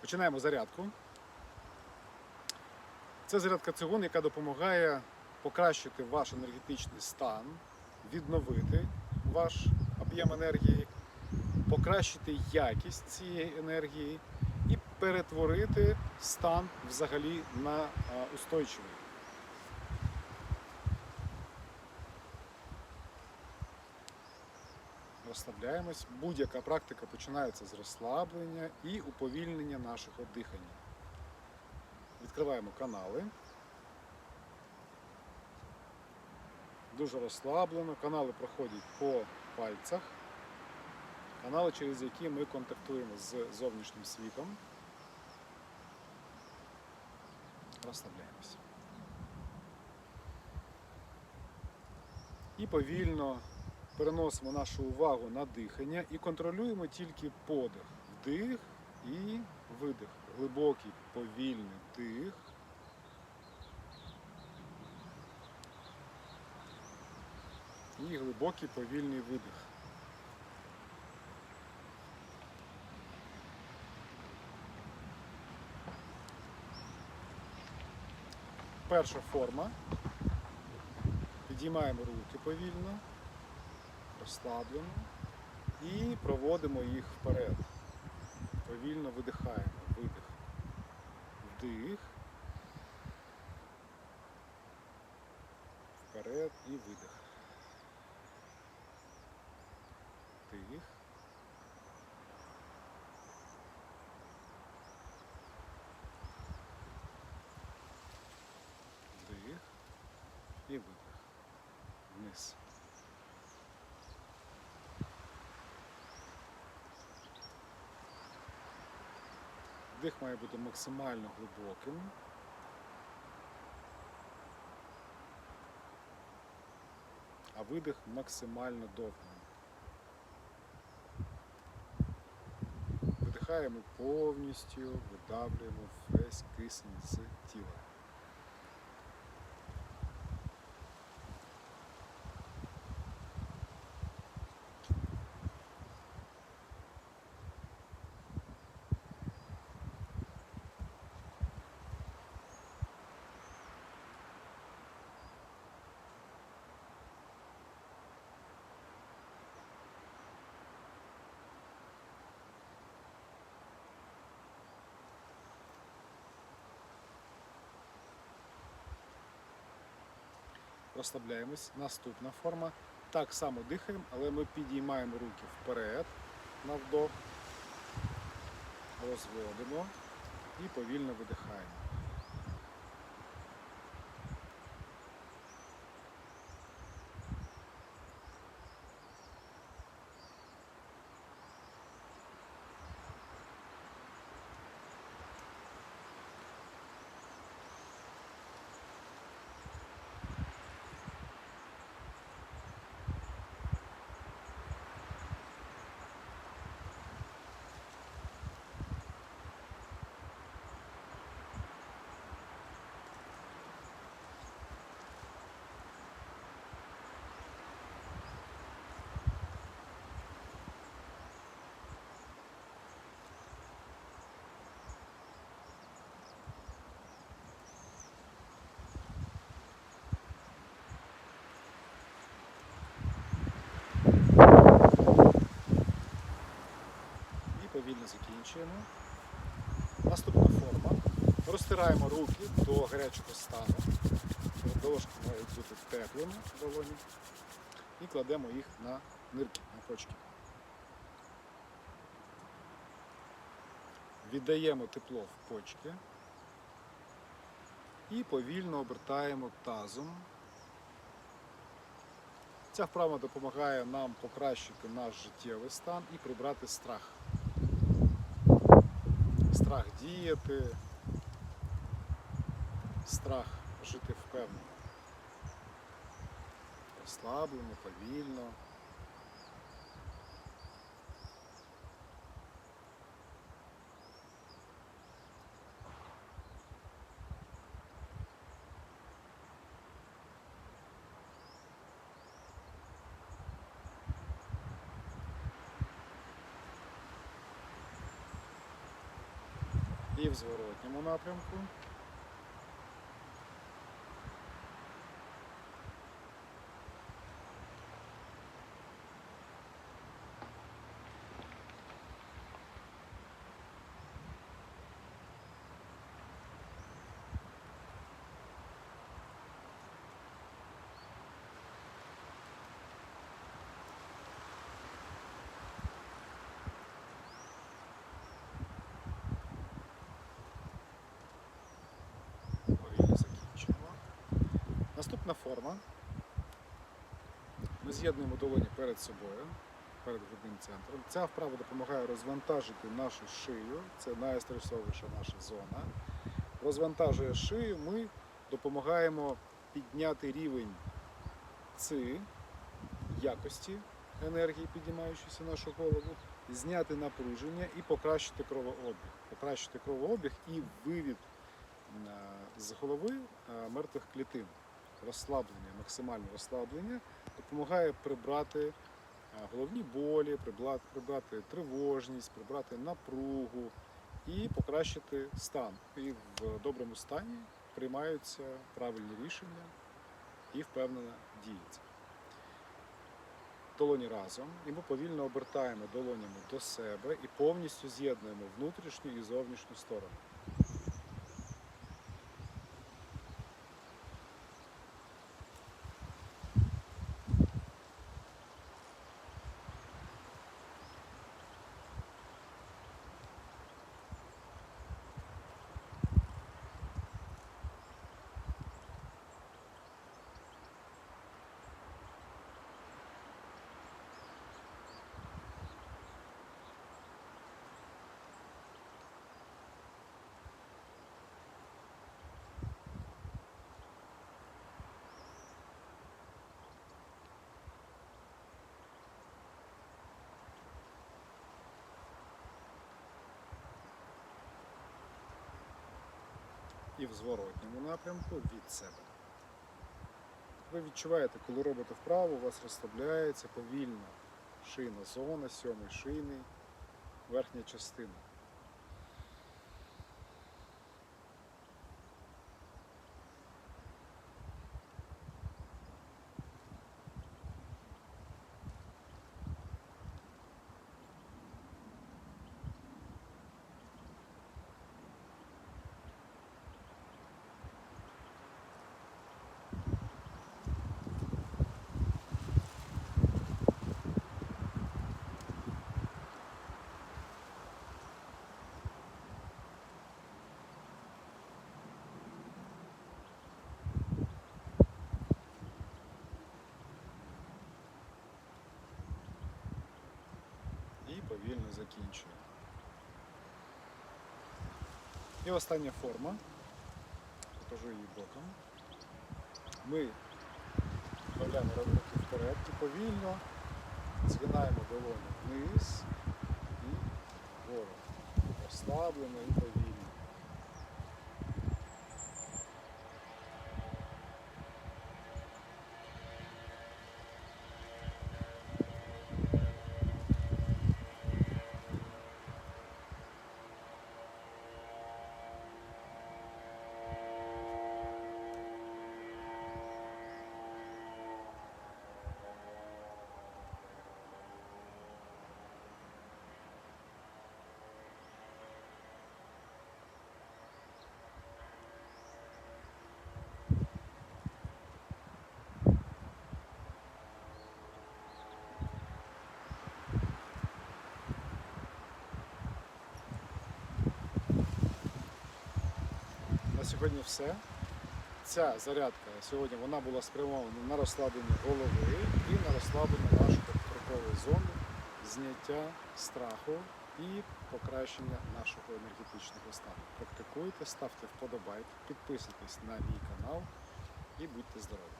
Починаємо зарядку. Це зарядка цигун, яка допомагає покращити ваш енергетичний стан, відновити ваш об'єм енергії, покращити якість цієї енергії і перетворити стан взагалі на устойчивий. Розслабляємось. Будь-яка практика починається з розслаблення і уповільнення нашого дихання. Відкриваємо канали. Дуже розслаблено. Канали проходять по пальцях. Канали, через які ми контактуємо з зовнішнім світом. Розслабляємося. І повільно переносимо нашу увагу на дихання і контролюємо тільки подих. Вдих і видих. Глибокий повільний дих. І глибокий повільний видих. Перша форма. Підіймаємо руки повільно розслаблено і проводимо їх вперед. Повільно видихаємо. Видих. Вдих. Вперед і видих. Вдих. Вдих і видих. Вниз. Вдих має бути максимально глибоким. А видих максимально довгим. Видихаємо повністю, видавлюємо весь кисень з тіла. Розслабляємось. Наступна форма. Так само дихаємо, але ми підіймаємо руки вперед на вдох, розводимо і повільно видихаємо. І повільно закінчуємо. Наступна форма. Розтираємо руки до гарячого стану. Долошки мають бути теплими долоні. І кладемо їх на нирки, на почки. Віддаємо тепло в почки і повільно обертаємо тазом. Ця вправа допомагає нам покращити наш життєвий стан і прибрати страх. Страх діяти, страх жити впевнено. Розслаблено, повільно. І в зворотньому напрямку. Повільно закінчуємо. Наступна форма. Ми з'єднуємо долоні перед собою, перед грудним центром. Ця вправа допомагає розвантажити нашу шию. Це найстресовіша наша зона. Розвантажує шию, ми допомагаємо підняти рівень ци, якості енергії, піднімаючися нашу голову, зняти напруження і покращити кровообіг. Покращити кровообіг і вивід е, з голови е, мертвих клітин. Розслаблення, максимальне розслаблення допомагає прибрати е, головні болі, прибрати, тривожність, прибрати напругу і покращити стан. І в доброму стані приймаються правильні рішення і впевнено діється. Долоні разом, і ми повільно обертаємо долонями до себе і повністю з'єднуємо внутрішню і зовнішню сторону. І в зворотньому напрямку від себе. Ви відчуваєте, коли робите вправо, у вас розслабляється повільно шийна зона, сьомий шийний, верхня частина. і повільно закінчуємо. І остання форма. Покажу її боком. Ми вставляємо руки вперед і повільно згинаємо долоні вниз і вгору. Розслаблено сьогодні все. Ця зарядка сьогодні вона була спрямована на розслаблення голови і на розслаблення нашої крокової зони, зняття страху і покращення нашого енергетичного стану. Практикуйте, ставте вподобайки, підписуйтесь на мій канал і будьте здорові!